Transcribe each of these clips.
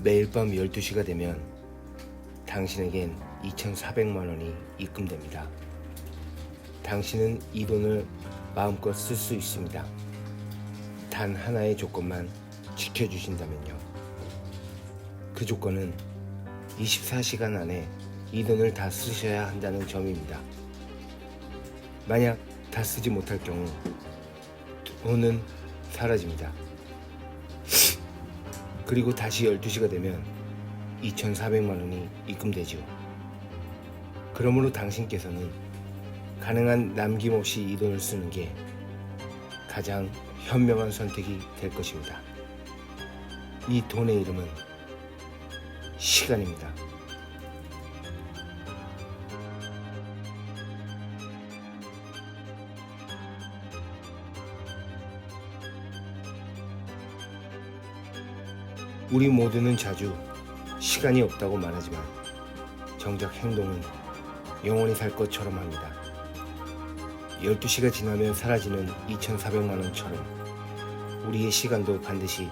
매일 밤 12시가 되면 당신에겐 2,400만 원이 입금됩니다. 당신은 이 돈을 마음껏 쓸 수 있습니다. 단 하나의 조건만 지켜주신다면요. 그 조건은 24시간 안에 이 돈을 다 쓰셔야 한다는 점입니다. 만약 다 쓰지 못할 경우 돈은 사라집니다. 그리고 다시 12시가 되면 2,400만 원이 입금되죠. 그러므로 당신께서는 가능한 남김없이 이 돈을 쓰는 게 가장 현명한 선택이 될 것입니다. 이 돈의 이름은 시간입니다. 우리 모두는 자주 시간이 없다고 말하지만 정작 행동은 영원히 살 것처럼 합니다. 12시가 지나면 사라지는 2,400만 원처럼 우리의 시간도 반드시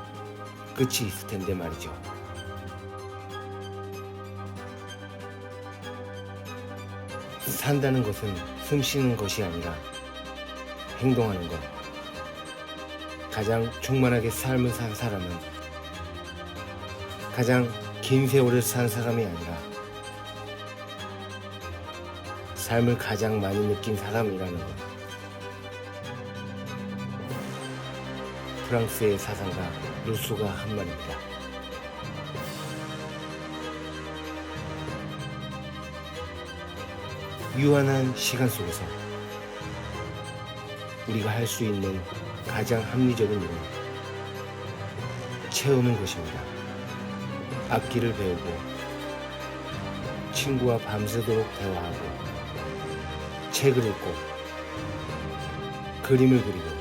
끝이 있을 텐데 말이죠. 산다는 것은 숨 쉬는 것이 아니라 행동하는 것. 가장 충만하게 삶을 산 사람은 가장 긴 세월을 산 사람이 아니라 삶을 가장 많이 느낀 사람이라는 것. 프랑스의 사상가 루소가 한 말입니다. 유한한 시간 속에서 우리가 할 수 있는 가장 합리적인 일은 채우는 것입니다. 악기를 배우고 친구와 밤새도록 대화하고 책을 읽고 그림을 그리고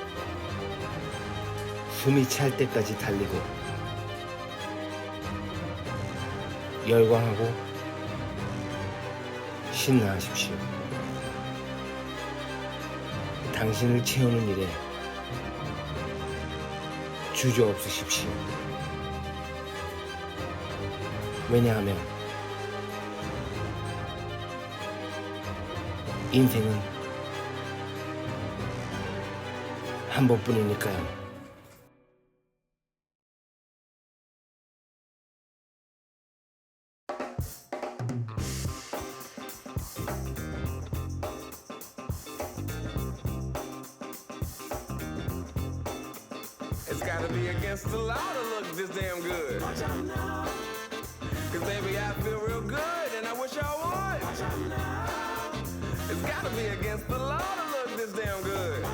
숨이 찰 때까지 달리고 열광하고 신나하십시오. 당신을 채우는 일에 주저없으십시오. 왜냐하면 인생은 한 번뿐이니까요. Cause baby, I feel real good and I wish I would. It's gotta be against the law to look this damn good.